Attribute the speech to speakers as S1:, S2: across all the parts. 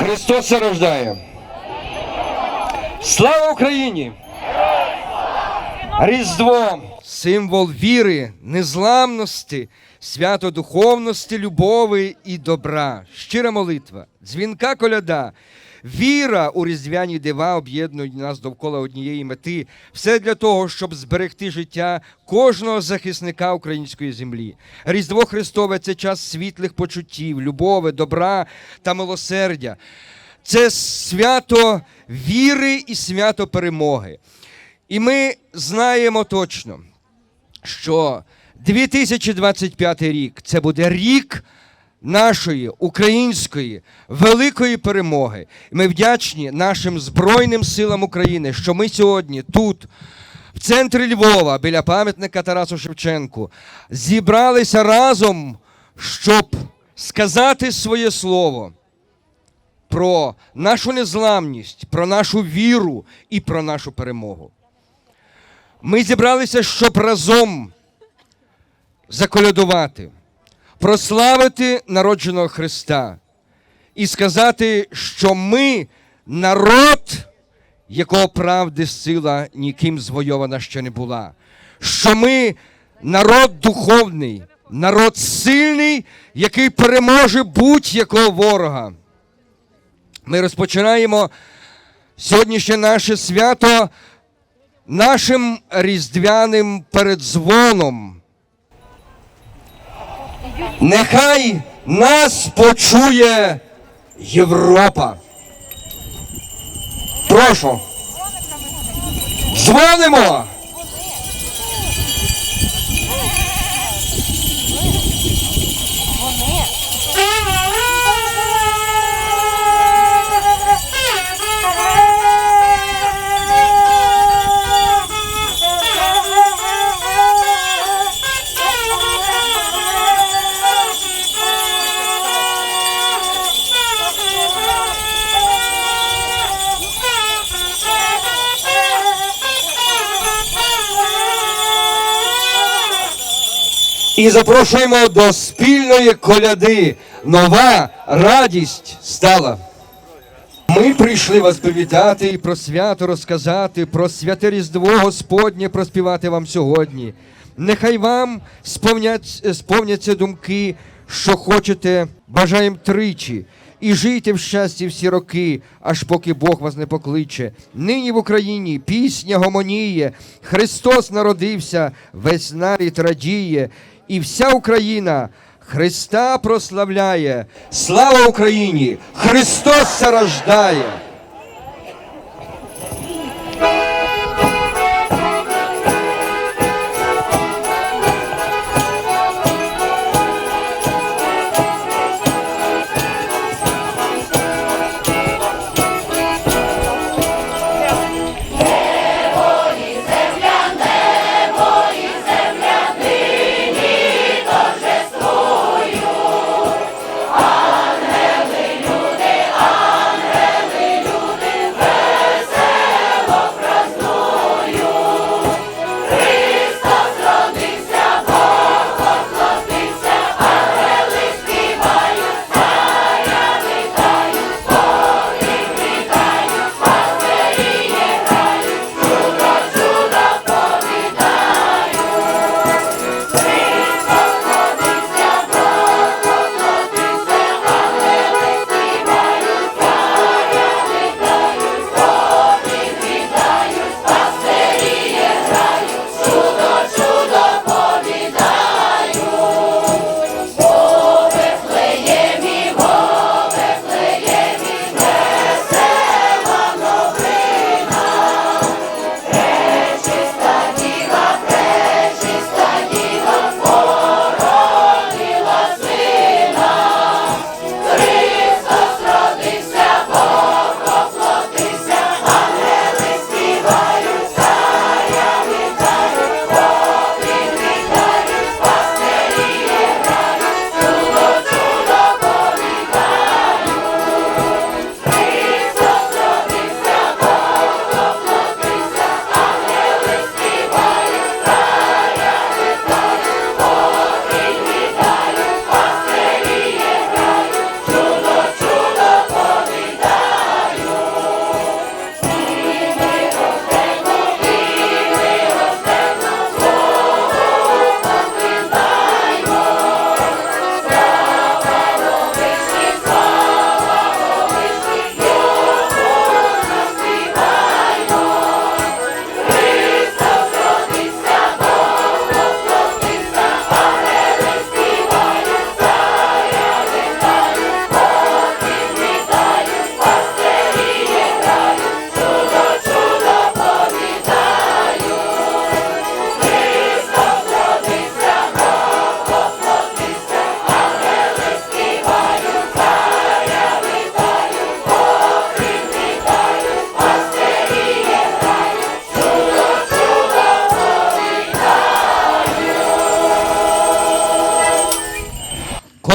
S1: Христос рождає. Слава Україні! Різдво!
S2: Символ віри, незламності, свято духовності, любові і добра, щира молитва, дзвінка коляда, віра у різдвяні дива об'єднують нас довкола однієї мети. Все для того, щоб зберегти життя кожного захисника української землі. Різдво Христове це час світлих почуттів, любові, добра та милосердя. Це свято віри і свято перемоги. І ми знаємо точно, що 2025 рік це буде рік нашої української великої перемоги. Ми вдячні нашим Збройним силам України, що ми сьогодні тут, в центрі Львова, біля пам'ятника Тарасу Шевченку, зібралися разом, щоб сказати своє слово про нашу незламність, про нашу віру і про нашу перемогу. Ми зібралися, щоб разом заколядувати, прославити народженого Христа і сказати, що ми народ, якого правди сила ніким звойована ще не була, що ми народ духовний, народ сильний, який переможе будь-якого ворога. Ми розпочинаємо сьогоднішнє наше свято нашим різдвяним передзвоном. Нехай нас почує Європа. Прошу. Дзвонимо. І запрошуємо до спільної коляди. Нова радість стала. Ми прийшли вас привітати і про свято розказати, про святе Різдво Господнє проспівати вам сьогодні. Нехай вам сповнять, сповняться думки, що хочете, бажаєм тричі. І жийте в щасті всі роки, аж поки Бог вас не покличе. Нині в Україні пісня гомоніє, Христос народився, весь нарід радіє, і вся Україна Христа прославляє. Слава Україні! Христос рождає!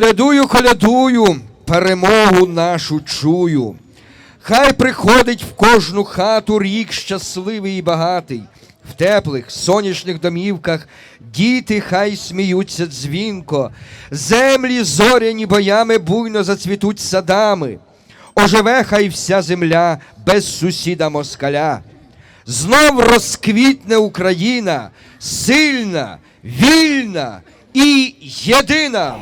S2: Колядую, колядую, перемогу нашу чую. Хай приходить в кожну хату рік щасливий і багатий. В теплих сонячних домівках діти хай сміються дзвінко, землі зоряні боями буйно зацвітуть садами. Оживе хай вся земля без сусіда москаля. Знов розквітне Україна, сильна, вільна і єдина.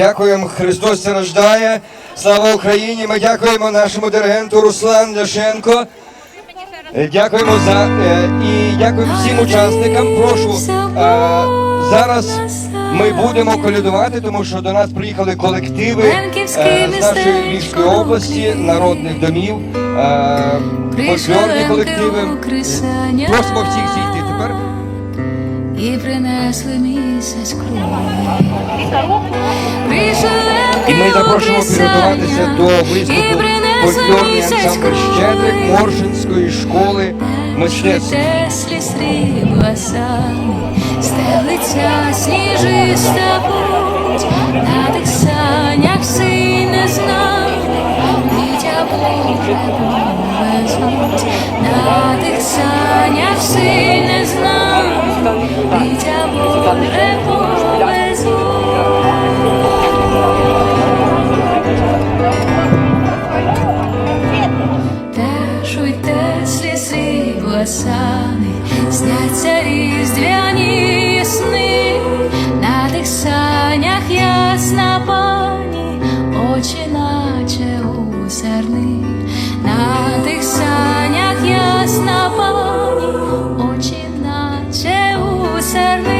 S2: Дякуємо, Христос це рождає. Слава Україні! Ми дякуємо нашому диригенту Руслан Ляшенко. Е, Дякуємо за е, і дякуємо всім учасникам. Прошу е, зараз ми будемо колядувати, тому що до нас приїхали колективи з нашої Львівської області, народних домів, фольклорні колективи. Просимо всіх зійти тепер.
S3: І принесли місяць крові.
S2: І ми запрошуємо підготуватися до виступу фольклорний ансамбль Щедрик Моршинської школи мистецтв.
S3: Теслі стелиться сніжиста путь, на тих санях син не знав, дитя Боже повезуть, на тих санях син не знав, дитя у